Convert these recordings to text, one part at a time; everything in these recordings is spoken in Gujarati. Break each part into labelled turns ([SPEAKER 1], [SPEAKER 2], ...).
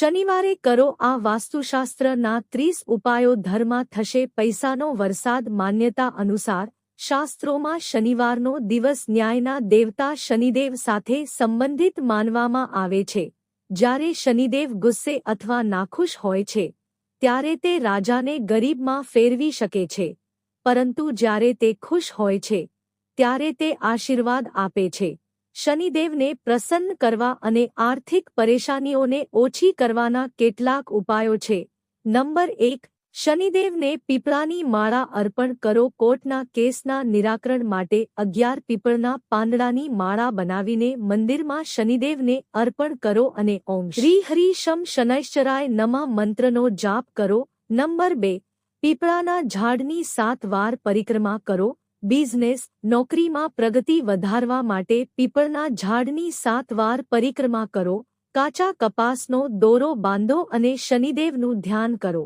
[SPEAKER 1] શનિવારે કરો આ વાસ્તુશાસ્ત્રના ત્રીસ ઉપાયો ધર્મા થશે પૈસાનો વરસાદ માન્યતા અનુસાર, શાસ્ત્રોમાં શનિવારનો દિવસ ન્યાયના દેવતા શનિદેવ સાથે સંબંધિત માનવામાં આવે છે. જ્યારે શનિદેવ ગુસ્સે અથવા નાખુશ હોય છે, ત્યારે તે રાજાને ગરીબમાં ફેરવી શકે છે. પરંતુ જ્યારે તે ખુશ હોય છે, ત્યારે તે આશીર્વાદ આપે છે. શનિદેવને પ્રસન્ન કરવા અને આર્થિક પરેશાનીઓને ઓછી કરવાના કેટલાક ઉપાયો છે. નંબર એક શનિદેવને પીપળાની માળા અર્પણ કરો. કોર્ટના કેસના નિરાકરણ માટે અગિયાર પીપળના પાંદડાની માળા બનાવીને મંદિરમાં શનિદેવને અર્પણ કરો અને ઓમ શ્રી હરિશમ શનૈશ્ચરાય નમઃ મંત્રનો જાપ કરો. નંબર બે પીપળાના ઝાડની સાત વાર પરિક્રમા કરો. બિઝનેસ, નોકરીમાં પ્રગતિ વધારવા માટે પીપળના ઝાડની સાત વાર પરિક્રમા કરો, કાચા કપાસનો દોરો બાંધો અને શનિદેવનું ધ્યાન કરો.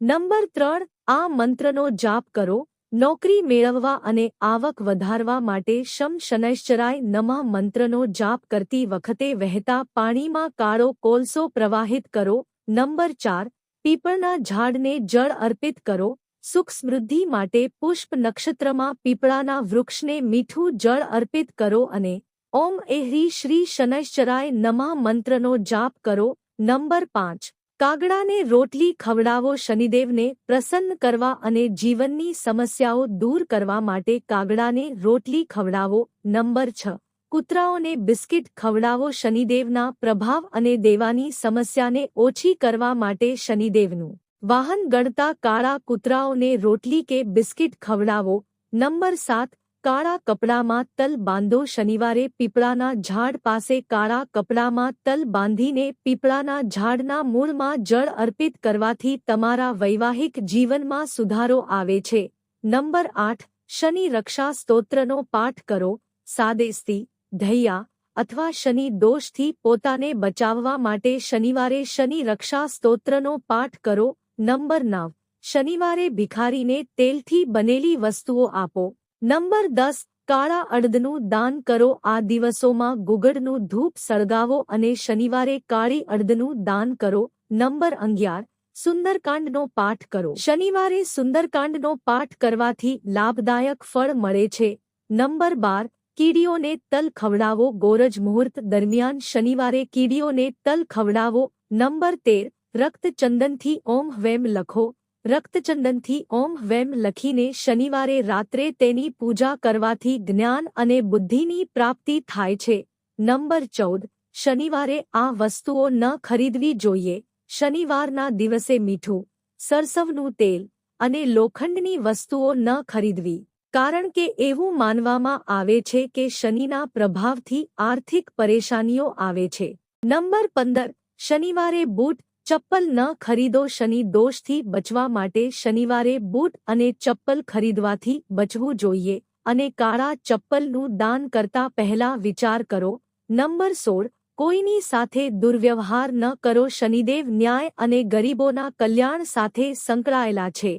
[SPEAKER 1] નંબર ત્રણ, આ મંત્રનો જાપ કરો, નોકરી મેળવવા અને આવક વધારવા માટે શમ શનૈશ્ચરાય નમઃ મંત્રનો જાપ કરતી વખતે વહેતા પાણીમાં કાળો કોલસો પ્રવાહિત કરો. નંબર ચાર, પીપળના ઝાડને જળ અર્પિત કરો સુખ સમૃદ્ધિ માટે પુષ્પ નક્ષત્રમાં પીપળાના વૃક્ષને મીઠું જળ અર્પિત કરો અને ઓમ એહરી શ્રી શનૈશ્ચરાય નમઃ મંત્રનો જાપ કરો. નંબર પાંચ. કાગડાને રોટલી ખવડાવો શનિદેવને પ્રસન્ન કરવા અને જીવનની સમસ્યાઓ દૂર કરવા માટે કાગડાને રોટલી ખવડાવો. નંબર છ. કૂતરાઓને બિસ્કિટ ખવડાવો શનિદેવના પ્રભાવ અને દેવાની સમસ્યાને ઓછી કરવા માટે શનિદેવનું વાહન ગણતા કાળા કૂતરાઓને રોટલી કે બિસ્કિટ ખવડાવો. નંબર સાત, કાળા કપડામાં તલ બાંધો. શનિવારે પીપળાના ઝાડ પાસે કાળા કપડામાં તલ બાંધીને પીપળાના ઝાડના મૂળમાં જળ અર્પિત કરવાથી તમારા વૈવાહિક જીવનમાં સુધારો આવે છે. નંબર આઠ, શનિ રક્ષા સ્તોત્રનો પાઠ કરો. સાદેસ્તી ધૈયા અથવા શનિ દોષથી પોતાને બચાવવા માટે શનિવારે શનિ રક્ષા સ્તોત્રનો પાઠ કરો. નંબર નવ. શનિવારે ભિખારીને તેલથી બનેલી વસ્તુઓ આપો. નંબર દસ. કાળા અડદનું દાન કરો. આ દિવસોમાં ગુગળનું ધૂપ સળગાવો અને શનિવારે કાળી અડદનું દાન કરો. નંબર અગિયાર. સુંદરકાંડનો પાઠ કરો. શનિવારે સુંદરકાંડનો પાઠ કરવાથી લાભદાયક ફળ મળે છે. નંબર બાર. કીડીઓને તલ ખવડાવો. ગોરજ મુહૂર્ત દરમિયાન શનિવારે કીડીઓને તલ ખવડાવો. નંબર તેર. રક્તચંદનથી ઓમ વેમ લખો. રક્તચંદનથી ઓમ વેમ લખીને શનિવારે રાત્રે તેની પૂજા કરવાથી જ્ઞાન અને બુદ્ધિની પ્રાપ્તિ થાય છે. નંબર ચૌદ. શનિવારે આ વસ્તુઓ ન ખરીદવી જોઈએ. શનિવારના દિવસે મીઠું, સરસવનું તેલ અને લોખંડની વસ્તુઓ ન ખરીદવી. કારણ કે એવું માનવામાં આવે છે કે શનિના પ્રભાવથી આર્થિક પરેશાનીઓ આવે છે. નંબર પંદર. શનિવારે બૂટ ચપ્પલ ન ખરીદો શનિ દોષથી બચવા માટે શનિવારે બૂટ અને ચપ્પલ ખરીદવાથી બચવું જોઈએ અને કાળા ચપ્પલનું દાન કરતા પહેલા વિચાર કરો. નંબર સોળ. કોઈની સાથે દુર્વ્યવહાર ન કરો. શનિદેવ ન્યાય અને ગરીબોના કલ્યાણ સાથે સંકળાયેલા છે.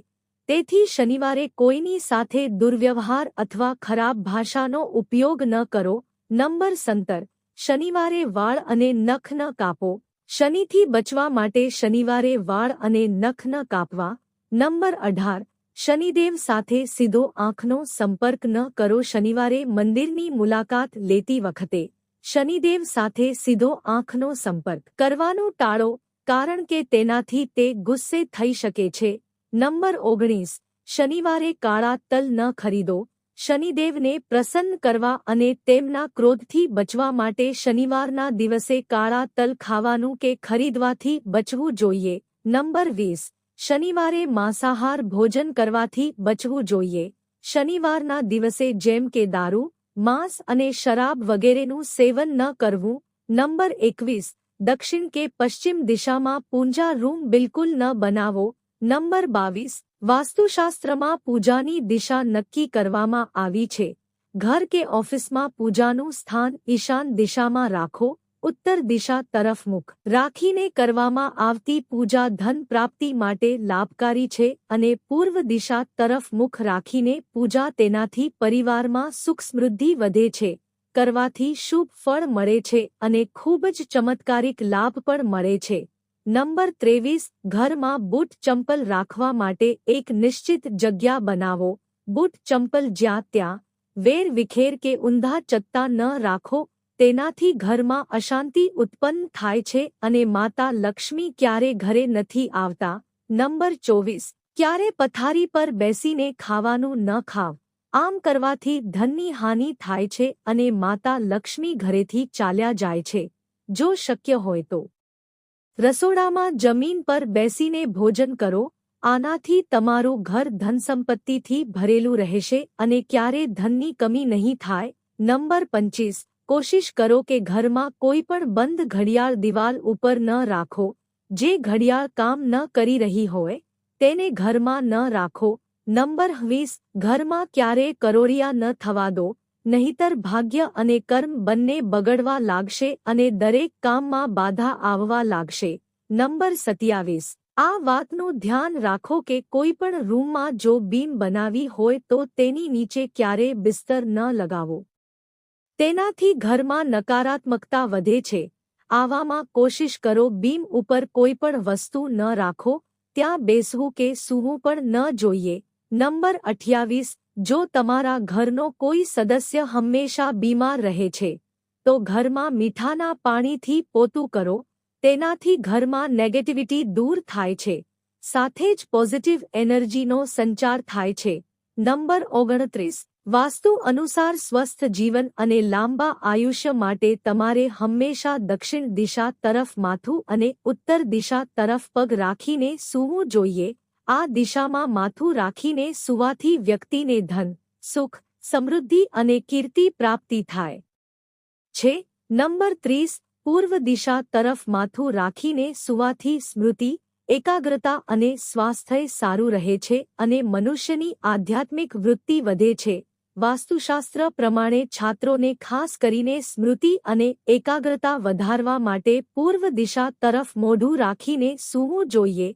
[SPEAKER 1] તેથી શનિવારે કોઈની સાથે દુર્વ્યવહાર અથવા ખરાબ ભાષાનો ઉપયોગ ન કરો. નંબર સંતર શનિવારે વાળ અને નખ ન કાપો. શનિથી બચવા માટે શનિવારે વાળ અને નખ ન કાપવા. નંબર અઢાર. શનિદેવ સાથે સીધો આંખનો સંપર્ક ન કરો. શનિવારે મંદિરની મુલાકાત લેતી વખતે શનિદેવ સાથે સીધો આંખનો સંપર્ક કરવાનું ટાળો, કારણ કે તેનાથી તે ગુસ્સે થઈ શકે છે. નંબર ઓગણીસ. શનિવારે કાળા તલ ન ખરીદો. શનિદેવને પ્રસન્ન કરવા અને તેમના ક્રોધથી બચવા માટે શનિવારના દિવસે કાળા તલ ખાવાનું કે ખરીદવાથી બચવું જોઈએ. નંબર વીસ. શનિવારે માંસાહાર ભોજન કરવાથી બચવું જોઈએ. શનિવારના દિવસે જેમ કે દારૂ, માંસ અને શરાબ વગેરેનું સેવન ન કરવું. નંબર એકવીસ. દક્ષિણ કે પશ્ચિમ દિશામાં પૂંજા રૂમ બિલકુલ ન બનાવો. નંબર બાવીસ. વાસ્તુશાસ્ત્રમાં પૂજાની દિશા નક્કી કરવામાં આવી છે. ઘર કે ઓફિસમાં પૂજાનું સ્થાન ઈશાન દિશામાં રાખો, ઉત્તર દિશા તરફ મુખ. રાખીને કરવામાં આવતી પૂજા ધન પ્રાપ્તિ માટે લાભકારી છે અને પૂર્વ દિશા તરફ મુખ રાખીને પૂજા તેનાથી પરિવારમાં સુખ સમૃદ્ધિ વધે છે. કરવાથી શુભ ફળ મળે છે અને ખૂબ જ ચમત્કારિક લાભ પણ મળે છે. નંબર ત્રેવીસ, ઘરમાં બૂટ ચંપલ રાખવા માટે એક નિશ્ચિત જગ્યા બનાવો. બૂટ ચંપલ જ્યાં ત્યાં, વેર વિખેર કે ઊંધા ચત્તા ન રાખો, તેનાથી ઘરમાં અશાંતિ ઉત્પન્ન થાય છે અને માતા લક્ષ્મી ક્યારે ઘરે નથી આવતા. નંબર ચોવીસ, ક્યારે પથારી પર બેસીને ખાવાનું ન ખાવ. આમ કરવાથી ધનની હાનિ થાય છે અને માતા લક્ષ્મી ઘરેથી ચાલ્યા જાય છે. જો શક્ય હોય તો. રસોડામાં જમીન પર બેસીને ભોજન કરો, આનાથી તમારું ઘર ધનસંપત્તિથી ભરેલું રહેશે અને ક્યારે ધનની કમી નહીં થાય. નંબર પંચીસ, કોશિશ કરો કે ઘરમાં કોઈ પણ બંધ ઘડિયાળ દિવાલ ઉપર ન રાખો. જે ઘડિયાળ કામ ન કરી રહી હોય, તેને ઘરમાં ન રાખો. નંબર વીસ, ઘરમાં ક્યારેય કરોરિયા ન થવા દો. નહીતર ભાગ્ય અને કર્મ બંને બગડવા લાગશે અને દરેક કામમાં બાધા આવવા લાગશે. નંબર સત્યાવીસ. આ વાતનું ધ્યાન રાખો કે કોઈ પણ રૂમમાં જો બીમ બનાવી હોય તો તેની નીચે ક્યારેય બિસ્તર ન લગાવો. તેનાથી ઘરમાં નકારાત્મકતા વધે છે. આવામાં કોશિશ કરો બીમ ઉપર કોઈ પણ વસ્તુ ન રાખો. ત્યાં બેસવું કે સૂવું પણ ન જોઈએ. નંબર અઠ્યાવીસ. જો તમારા ઘરનો કોઈ સદસ્ય હંમેશા બીમાર રહે છે, તો ઘરમાં મીઠાના પાણીથી પોતું કરો, તેનાથી ઘરમાં નેગેટિવિટી દૂર થાય છે. સાથે જ પોઝિટિવ એનર્જીનો સંચાર થાય છે. નંબર ઓગણત્રીસ, વાસ્તુ અનુસાર સ્વસ્થ જીવન અને લાંબા આયુષ્ય માટે તમારે હંમેશા દક્ષિણ દિશા તરફ માથું અને ઉત્તર દિશા તરફ પગ રાખીને સૂવું જોઈએ. આ દિશામાં માથું રાખીને સુવાથી વ્યક્તિને ધન, સુખ, સમૃદ્ધિ અને કીર્તિ પ્રાપ્તિ થાય. છે, નંબર ત્રીસ, પૂર્વ દિશા તરફ માથું રાખીને સુવાથી સ્મૃતિ, એકાગ્રતા અને સ્વાસ્થ્ય સારું રહે છે અને મનુષ્યની આધ્યાત્મિક વૃત્તિ વધે છે. વાસ્તુશાસ્ત્ર પ્રમાણે છાત્રોને ખાસ કરીને સ્મૃતિ અને એકાગ્રતા વધારવા માટે પૂર્વ દિશા તરફ મોઢું રાખીને સૂવું જોઈએ.